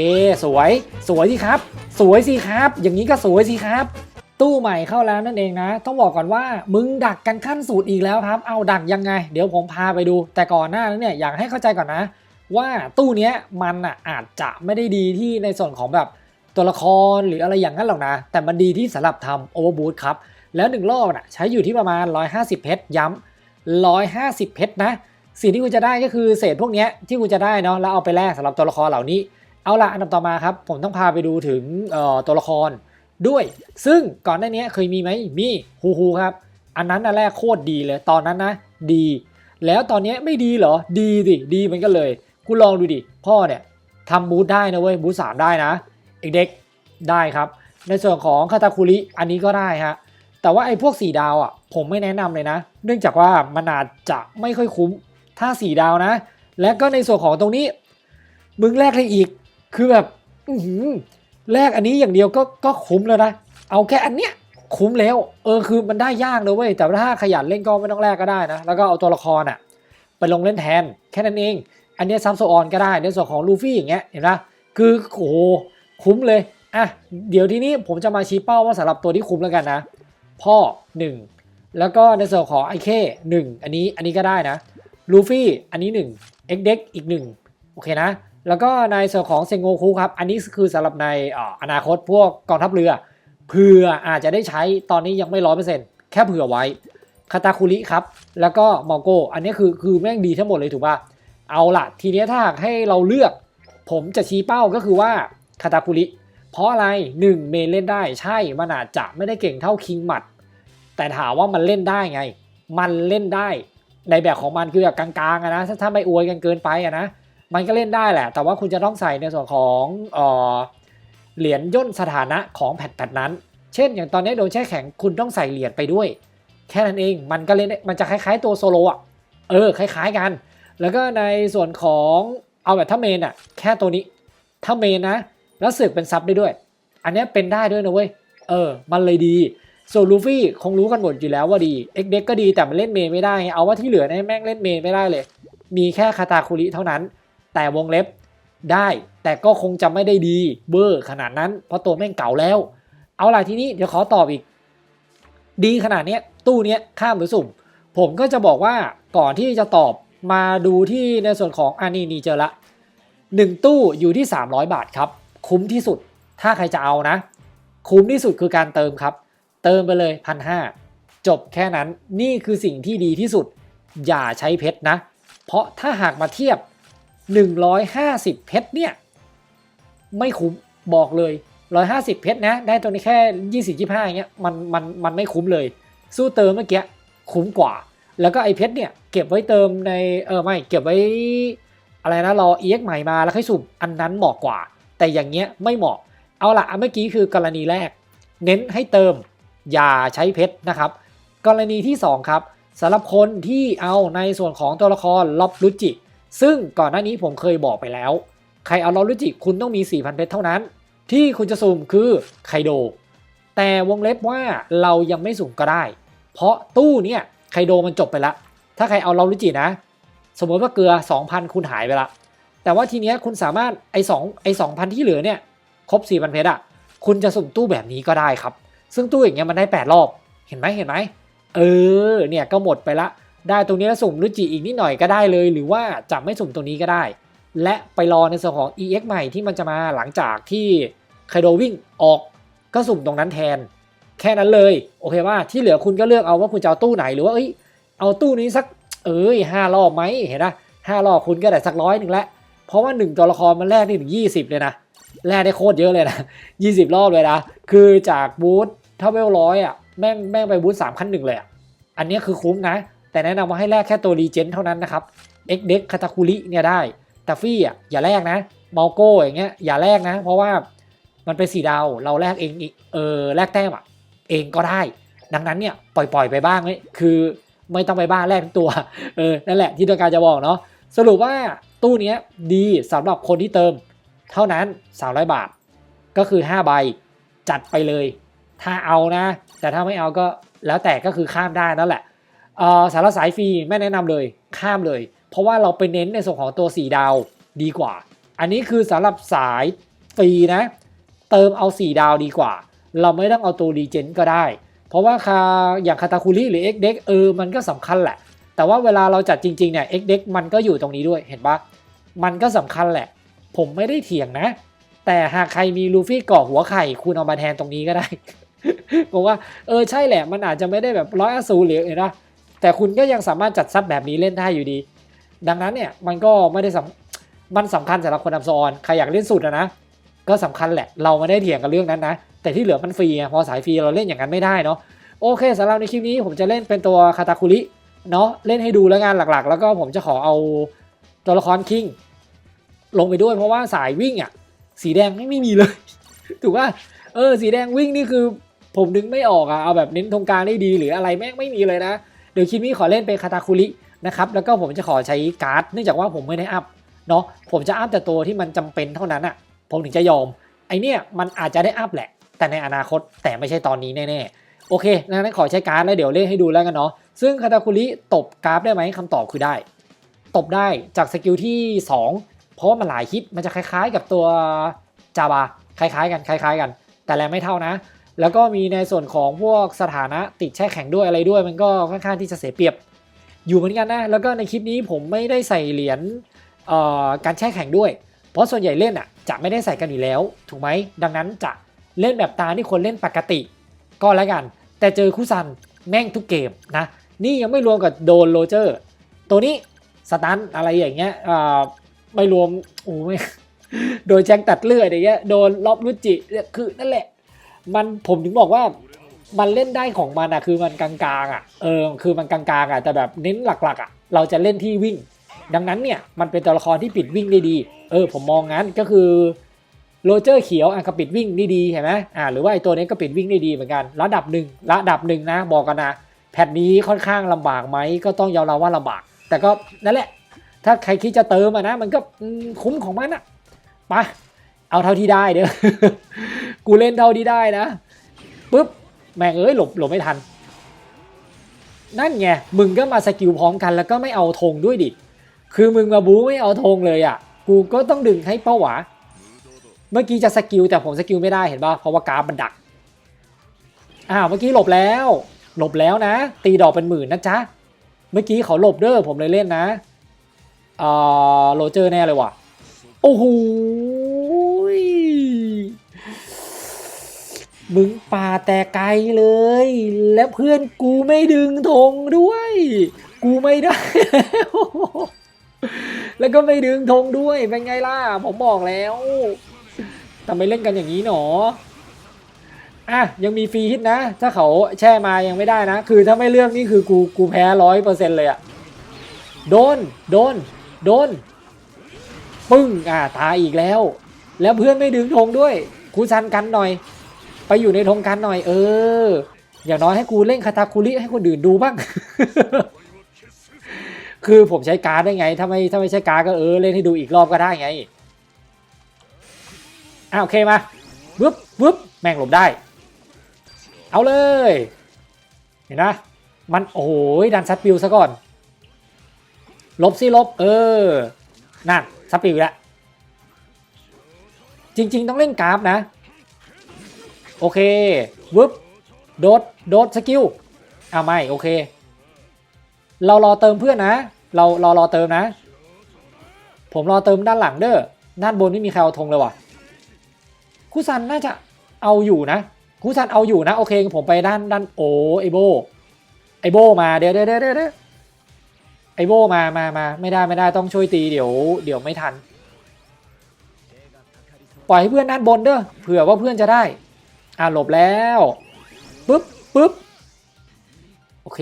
เอสวย สวยสิครับ สวยสิครับ อย่างนี้ก็สวยสิครับ ตู้ใหม่เข้าแล้วนั่นเองนะ ต้องบอกก่อนว่ามึงดักกันขั้นสูตรอีกแล้วครับ เอาดักยังไง เดี๋ยวผมพาไปดู แต่ก่อนหน้านั้นเนี่ยอยากให้เข้าใจก่อนนะ ว่าตู้เนี้ยมันอะอาจจะไม่ได้ดีที่ในส่วนของแบบตัวละครหรืออะไรอย่างนั้นหรอกนะ แต่มันดีที่สำหรับทำโอเวอร์บูทครับ แล้วหนึ่งรอบน่ะใช้อยู่ที่ประมาณ 150 เพชรย้ำ150 เพชรนะ สิ่งที่คุณจะได้ก็คือเศษพวกเนี้ยที่คุณจะได้เนาะแล้วเอาไปแลกสำหรับตัวละครเหล่านี้ เอาละอันดับต่อมาครับ ผมต้องพาไปดูถึงตัวละครด้วย ซึ่งก่อนหน้านี้เคยมีไหมมีฮูฮูครับ อันนั้นอันแรกโคตรดีเลย ตอนนั้นนะดี แล้วตอนนี้ไม่ดีเหรอ ดีดิดีเหมือนกันเลยคุณลองดูดิ พ่อเนี่ยทำบูธได้นะเว้ยบูธสามได้นะเด็กๆได้ครับ ในส่วนของคาตาคุริอันนี้ก็ได้ฮะแต่ว่าไอ้พวก4ดาวอะผมไม่แนะนำเลยนะ เนื่องจากว่ามันอาจจะไม่ค่อยคุ้มถ้า4ดาวนะ และก็ในส่วนของตรงนี้ มึงแลกได้อีก คือแบบแลกอันนี้อย่างเดียวก็ก็คุ้มแล้วนะ เอาแค่อันเนี้ยคุ้มแล้ว เออคือมันได้ยากเลยเว้ยแต่ถ้าขยันเล่นก็ไม่ต้องแลกก็ได้นะ แล้วก็เอาตัวละครอะไปลงเล่นแทน แค่นั้นเอง อันเนี้ยซัมโซออนก็ได้ในส่วนของลูฟี่อย่างเงี้ยเห็นปะคือโอ้โหคุ้มเลยอะเดี๋ยวทีนี้ผมจะมาชี้เป้าว่าสำหรับตัวที่คุ้มแล้วกันนะ พ่อ 1 แล้วก็ในส่วนของไอเคหนึ่งอันนี้อันนี้ก็ได้นะลูฟี่อันนี้1เอ็กเด็กอีก1โอเคนะ แล้วก็ในส่วนของเซงโงคุครับ อันนี้คือสำหรับในอนาคตพวกกองทัพเรือเผื่ออาจจะได้ใช้ตอนนี้ยังไม่ร้อยเปอร์เซ็นต์แค่เผื่อไว้คาตาคุริครับ แล้วก็มอโก อันนี้คือคือแม่งดีทั้งหมดเลยถูกป่ะเอาละทีนี้ถ้าหากให้เราเลือก ผมจะชี้เป้าก็คือว่าคาตาคุริเพราะอะไร 1 เมนเล่นได้ใช่ มันอาจจะไม่ได้เก่งเท่าคิงหมัด แต่ถามว่ามันเล่นได้ไง มันเล่นได้ในแบบของมันคือแบบกลางๆนะถ้าถ้าไม่อวยกันเกินไปอะนะ มันก็เล่นได้แหละ แต่ว่าคุณจะต้องใส่ในส่วนของเหรียญย่นสถานะของแพทแพทนั้น เช่น อย่างตอนนี้โดนแช่แข็งคุณต้องใส่เหรียญไปด้วย แค่นั้นเองมันก็เล่นได้มันจะคล้ายๆตัวโซโลอะเออคล้ายๆกัน แล้วก็ในส่วนของเอาแบบถ้าเมนอะแค่ตัวนี้ถ้าเมนนะ แล้วสือกเป็นซับได้ด้วย อันนี้เป็นได้ด้วยนะเว้ยเออ มันเลยดีส่วนลูฟี่คงรู้กันหมดอยู่แล้วว่าดีเอ็กเด็กก็ดีแต่มันเล่นเมนไม่ได้ เอาว่าที่เหลือเนี่ยแม่งเล่นเมนไม่ได้เลย มีแค่คาตาคุริเท่านั้น แต่วงเล็บได้ แต่ก็คงจะไม่ได้ดีเบอร์ขนาดนั้น เพราะตัวแม่งเก่าแล้ว เอาล่ะทีนี้เดี๋ยวขอตอบอีก ดีขนาดเนี้ยตู้เนี้ยข้ามหรือสุ่ม ผมก็จะบอกว่าก่อนที่จะตอบมาดูที่ในส่วนของอันนี้นี่เจอละหนึ่งตู้อยู่ที่ 300 บาทครับ คุ้มที่สุดถ้าใครจะเอานะ คุ้มที่สุดคือการเติมครับ เติมไปเลยพันห้าจบแค่นั้นนี่คือสิ่งที่ดีที่สุด อย่าใช้เพชรนะ เพราะถ้าหากมาเทียบ 150 เพชรเนี่ยไม่คุ้มบอกเลย 150 เพชรนะ ได้ตัวนี้แค่ 20 25อย่างเงี้ยมันมันมันไม่คุ้มเลย สู้เติมเมื่อกี้คุ้มกว่า แล้วก็ไอเพชรเนี่ยเก็บไว้เติมในเออไม่เก็บไว้อะไรนะรอ EX ใหม่มาแล้วค่อยสุ่มอันนั้นเหมาะกว่า แต่อย่างเงี้ยไม่เหมาะเอาละอันเมื่อกี้คือกรณีแรก เน้นให้เติมอย่าใช้เพชรนะครับ กรณีที่ 2 ครับสำหรับคนที่เอาในส่วนของตัวละครล็อบลุจิ ซึ่งก่อนหน้านี้ผมเคยบอกไปแล้ว ใครเอาลอบลุจิคุณต้องมี 4,000 เพชรเท่านั้น ที่คุณจะสุ่มคือไคโด แต่วงเล็บว่าเรายังไม่สุ่มก็ได้ เพราะตู้เนี่ยไคโดมันจบไปแล้วถ้าใครเอาลอบลุจินะ สมมติว่าเกลือ 2,000 คุณหายไปละ แต่ว่าทีเนี้ยคุณสามารถไอ้สองไอ้สองพันที่เหลือเนี่ยครบ 4,000 เพชรอะคุณจะสุ่มตู้แบบนี้ก็ได้ครับ ซึ่งตู้อย่างเงี้ยมันได้ 8 รอบ เห็นไหมเห็นไหม เออ เนี่ยก็หมดไปละ ได้ตรงนี้แล้วสุ่มรุจิอีกนิดหน่อยก็ได้เลย หรือว่าจะไม่สุ่มตรงนี้ก็ได้ และไปรอในส่วนของ EX ใหม่ที่มันจะมาหลังจากที่ไคโดวิ่งออกก็สุ่มตรงนั้นแทน แค่นั้นเลยโอเคว่าที่เหลือคุณก็เลือกเอาว่าคุณจะเอาตู้ไหนหรือว่าเอ้ยเอาตู้นี้สักเอ้ยห้ารอบไหมเห็นนะห้ารอบคุณก็ได้สักร้อยหนึ่งแล้วเพราะว่าหนึ่งตัวละครมันแลกได้ถึงยี่สิบเลยนะแลกได้โคตรเยอะเลยนะยี่สิบรอบเลยนะ คือจากบูธถ้าเวลร้อยอะแม่งแม่งไปบูธสามขั้นหนึ่งเลยอะอันนี้คือคุ้มนะ แต่แนะนำว่าให้แลกแค่ตัวรีเจนเท่านั้นนะครับเอ็กเด็กคาตาคุริเนี่ยได้แต่ฟี่อะอย่าแลกนะมาโก้อย่างเงี้ยอย่าแลกนะ เพราะว่ามันเป็นสีดาวเราแลกเองเออแลกแต้มอะเองก็ได้ ดังนั้นเนี่ยปล่อยๆไปบ้างเลยคือไม่ต้องไปบ้าแลกทุกตัวเออนั่นแหละที่ต้องการจะบอกเนาะสรุปว่าตู้เนี้ยดีสำหรับคนที่เติม เท่านั้น 300 บาท ก็คือ 5 ใบจัดไปเลย ถ้าเอานะ แต่ถ้าไม่เอาก็แล้วแต่ก็คือข้ามได้นั่นแหละ สารสายฟรีไม่แนะนำเลยข้ามเลย เพราะว่าเราไปเน้นในส่วนของตัว 4 ดาวดีกว่า อันนี้คือสำหรับสายฟรีนะ เติมเอา 4 ดาวดีกว่า เราไม่ต้องเอาตัวรีเจนก็ได้ เพราะว่าคาอย่างคาตาคุริหรือ X เด็กเออมันก็สำคัญแหละ แต่ว่าเวลาเราจัดจริงๆเนี่ย X เด็กมันก็อยู่ตรงนี้ด้วยเห็นปะมันก็สำคัญแหละ ผมไม่ได้เถียงนะ แต่หากใครมีลูฟี่เกาะหัวไข่คุณเอามาแทนตรงนี้ก็ได้ผมว่าเออใช่แหละมันอาจจะไม่ได้แบบร้อยอสูรหรืออะไรนะ แต่คุณก็ยังสามารถจัดซับแบบนี้เล่นได้อยู่ดี ดังนั้นเนี่ยมันก็ไม่ได้สำมันสำคัญสำหรับคนทำซอนใครอยากเล่นสุดอะนะ ก็สำคัญแหละเราไม่ได้เถียงกันเรื่องนั้นนะ แต่ที่เหลือมันฟรีพอสายฟรีเราเล่นอย่างนั้นไม่ได้เนาะโอเคสำหรับในคลิปนี้ผมจะเล่นเป็นตัวคาตาคุริเนาะเล่นให้ดูแล้วงานหลักๆ แล้วก็ผมจะขอเอาตัวละครคิงลงไปด้วยเพราะว่าสายวิ่งอะ สีแดงไม่มีเลย ถูกป่ะเออสีแดงวิ่งนี่คือผมดึงไม่ออกอะเอาแบบเน้นตรงกลางได้ดีหรืออะไรแม่งไม่มีเลยนะ ดี๋ยวคลิปนี้ขอเล่นเป็นคาตาคุรินะครับแล้วก็ผมจะขอใช้การ์ดเนื่องจากว่าผมไม่ได้อัพเนาะผมจะอัพแต่ตัวที่มันจำเป็นเท่านั้นอะผมถึงจะยอมไอเนี่ยมันอาจจะได้อัพแหละ แต่ในอนาคตแต่ไม่ใช่ตอนนี้แน่ๆโอเคงั้นขอใช้การ์ดแล้วเดี๋ยวเล่นให้ดูแล้วกันเนาะซึ่งคาตาคุริตบกราฟได้ไหมคำตอบคือได้ ตบได้จากสกิลที่ 2 เพราะมันหลายฮิตมันจะคล้ายๆ กับตัวจาบาคล้ายๆ กันคล้าย ๆ กัน แต่แรงไม่เท่านะ แล้วก็มีในส่วนของพวกสถานะติดแช่แข็งด้วยอะไรด้วย มันก็ค่อนข้างที่จะเสียเปรียบอยู่เหมือนกันนะ แล้วก็ในคลิปนี้ผมไม่ได้ใส่เหรียญเอ่อการแช่แข็งด้วย เพราะส่วนใหญ่เล่นอะจะไม่ได้ใส่กันอยู่แล้ว ถูกไหมดังนั้นจะเล่นแบบตาที่คนเล่นปกติ ก็แล้วกัน แต่เจอคู่ซันแม่งทุกเกมนะ นี่ยังไม่รวมกับโดนโรเจอร์ ตัวนี้สตันอะไรอย่างเงี้ยอ่าไม่รวมโอ้ไม่โดนแจ็คตัดเลือดอย่างเงี้ยโดนล็อบรุจิคือนั่นแหละ มันผมถึงบอกว่ามันเล่นได้ของมันอะคือมันกลางๆอะเออคือมันกลางๆอะแต่แบบเน้นหลักๆอะเราจะเล่นที่วิ่ง ดังนั้นเนี่ยมันเป็นตัวละครที่ปิดวิ่งได้ดี เออ ผมมองงั้นก็คือโรเจอร์เขียวอะก็ปิดวิ่งได้ดีเห็นไหมอ่าหรือว่าไอตัวนี้ก็ปิดวิ่งได้ดีเหมือนกัน ระดับหนึ่งระดับหนึ่งนะบอกกันนะแพทนี้ค่อนข้างลำบากไหมก็ต้องยอมรับว่าลำบาก แต่ก็นั่นแหละ ถ้าใครคิดจะเติมอะนะ มันก็คุ้มของมันอะไป เอาเท่าที่ได้เด้อ กูเล่นเท่าที่ได้นะปุ๊บแม่งเอ้ยหลบหลบไม่ทัน นั่นไงมึงก็มาสกิลพร้อมกันแล้วก็ไม่เอาธงด้วยดิ คือมึงมาบู๊ไม่เอาธงเลยอะ กูก็ต้องดึงให้เป้าหวา เมื่อกี้จะสกิลแต่ผมสกิลไม่ได้เห็นป่ะเพราะว่ากราฟมันดัก อ้าวเมื่อกี้หลบแล้ว หลบแล้วนะ ตีดอกเป็นหมื่นนะจ๊ะ เมื่อกี้เขาหลบเด้อผมเลยเล่นนะเอ่อโรเจอร์แน่เลยว่ะ โอ้โห มึงป่าแต่ไกลเลย และเพื่อนกูไม่ดึงธงด้วย กูไม่ได้ แล้วก็ไม่ดึงธงด้วย เป็นไงล่ะ ผมบอกแล้วทำไมเล่นกันอย่างนี้หนออะยังมีฟรีฮิตนะ ถ้าเขาแช่มายังไม่ได้นะ คือถ้าไม่เลือกนี่คือกูกูแพ้ร้อยเปอร์เซ็นต์เลยอะโดน โดน โดน ปึ้ง อะตายอีกแล้ว แล้วเพื่อนไม่ดึงธงด้วยกูชันกันหน่อย ไปอยู่ในธงกันหน่อยเออ อย่างน้อยให้กูเล่นคาตาคุริให้คนอื่นดูบ้าง คือผมใช้การ์ดได้ไง ถ้าไม่ถ้าไม่ใช้การ์ดก็เออเล่นให้ดูอีกรอบก็ได้ไงอ่าโอเคมาวึบวึบแม่งหลบได้ เอาเลย เห็นนะ มันโอ้โหดันซัดปิวซะก่อน ลบสิลบ เออ นั่นซัดปิวแล้วจริง ๆ ต้องเล่นกราฟนะ โอเควึบโดดโดดสกิลอ้าวไม่โอเค เรารอเติมเพื่อนนะ เรารอรอเติมนะ ผมรอเติมด้านหลังเด้อด้านบนไม่มีใครเอาธงเลยว่ะคุซันน่าจะเอาอยู่นะคุซันเอาอยู่นะโอเคผมไปด้านด้านโอ้ไอโบไอโบมาเดี๋ยวเดี๋ยวเดี๋ยวเดี๋ยวไอโบมามามาไม่ได้ไม่ได้ต้องช่วยตีเดี๋ยว เดี๋ยวไม่ทัน ปล่อยให้เพื่อนด้านบนเด้อเผื่อว่าเพื่อนจะได้ อ่าหลบแล้วปึ๊บปึ๊บโอเค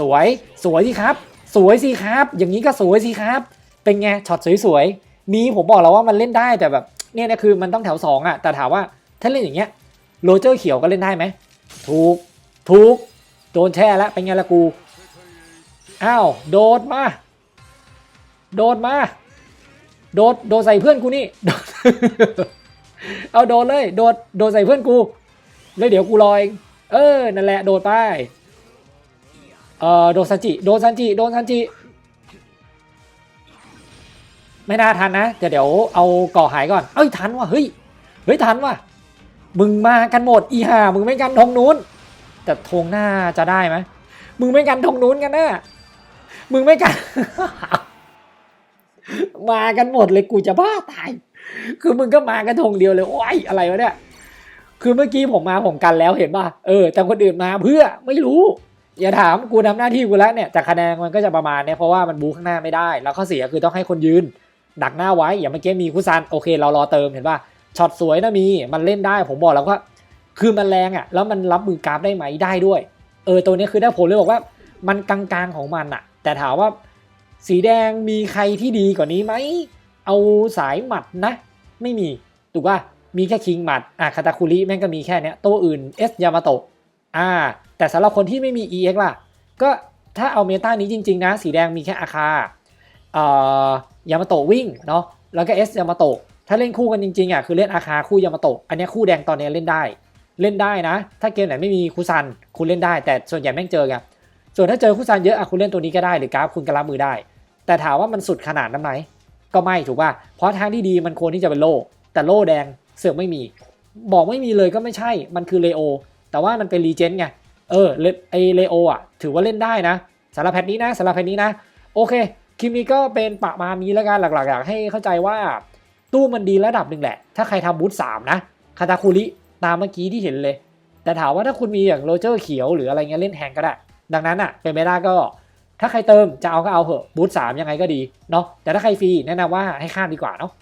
สวยสวยสิครับ สวยสิครับ อย่างนี้ก็สวยสิครับ เป็นไงช็อตสวยๆมีผมบอกแล้วว่ามันเล่นได้แต่แบบเนี่ยนะคือมันต้องแถวสองอะแต่ถามว่าถ้าเล่นอย่างเงี้ยโรเจอร์เขียวก็เล่นได้ไหมถูกถูกโดนแช่แล้วเป็นไงละกูอ้าวโดดมา โดดมา โดดโดดใส่เพื่อนกูนี่เอาโดดเลย โดดโดดใส่เพื่อนกู แล้วเดี๋ยวกูรอเองเออ นั่นแหละโดดไป เอ่อโดนซันจิ โดนซันจิ โดนซันจิ ไม่น่าทันนะแต่เดี๋ยวเอาก่อหายก่อน เอ้ยทันว่ะ เฮ้ย เฮ้ยทันว่ะ มึงมากันหมดอีห่า มึงไม่กันธงนู้น แต่ธงหน้าจะได้ไหมมึงไม่กันธงนู้นกันแน่มึงไม่กัน มากันหมดเลยกูจะบ้าตาย คือมึงก็มากันธงเดียวเลย โอ้ยอะไรวะเนี่ย คือเมื่อกี้ผมมาผมกันแล้วเห็นป่ะเออแต่คนอื่นมาเพื่อไม่รู้ อย่าถามกูทำหน้าที่กูแล้วเนี่ยแต่คะแนนมันก็จะประมาณเนี้ยเพราะว่ามันบูข้างหน้าไม่ได้ แล้วข้อเสียคือต้องให้คนยืน ดักหน้าไว้อย่างเมื่อกี้มีคุซันโอเค เรารอเติมเห็นป่ะช็อตสวยนะมีมันเล่นได้ ผมบอกแล้วว่า คือมันแรงอะ แล้วมันรับมือกราฟได้ไหมได้ด้วย เออตัวนี้คือได้ผมเลยบอกว่า มันกลางๆของมันอะ แต่ถามว่า สีแดงมีใครที่ดีกว่านี้ไหมเอาสายหมัดนะ ไม่มีถูกป่ะ มีแค่คิงหมัดอะคาตาคุริแม่งก็มีแค่เนี้ยตัวอื่นเอสยามาโตะอ่าแต่สำหรับคนที่ไม่มี EX ล่ะ ก็ถ้าเอาเมตานี้จริง ๆ นะ สีแดงมีแค่อาคาเอ่อยามาโตะวิ่งเนาะแล้วก็เอสยามาโตะถ้าเล่นคู่กันจริงๆอะคือเล่นอาคาคู่ยามาโตะอันนี้คู่แดงตอนนี้เล่นได้ เล่นได้นะ ถ้าเกมไหนไม่มีคุซันคุณเล่นได้ แต่ส่วนใหญ่แม่งเจอไงส่วนถ้าเจอคุซันเยอะอะคุณเล่นตัวนี้ก็ได้หรือกราฟคุณก็รับมือได้ แต่ถามว่ามันสุดขนาดนั้นไหมก็ไม่ถูกป่ะเพราะทางที่ดีมันควรที่จะเป็นโล่แต่โล่แดง เสือกไม่มี บอกไม่มีเลยก็ไม่ใช่ มันคือเลโอ แต่ว่ามันเป็นรีเจนไง เออไอเลโออะ ถือว่าเล่นได้นะสำหรับแพทนี้นะสำหรับแพทนี้นะ โอเค คลิปนี้ก็เป็นประมาณนี้แล้วกันหลักๆอยากให้เข้าใจว่าตู้มันดีระดับหนึ่งแหละ ถ้าใครทำบูธสามนะ คาตาคุริตามเมื่อกี้ที่เห็นเลย แต่ถามว่าถ้าคุณมีอย่างโรเจอร์เขียวหรืออะไรเงี้ยเล่นแทงก็ได้ ดังนั้นอะเป็นไม่ได้ก็ ถ้าใครเติมจะเอาก็เอาเหอะบูธสามยังไงก็ดีเนาะแต่ถ้าใครฟรีแนะนำว่าให้ข้ามดีกว่าเนาะ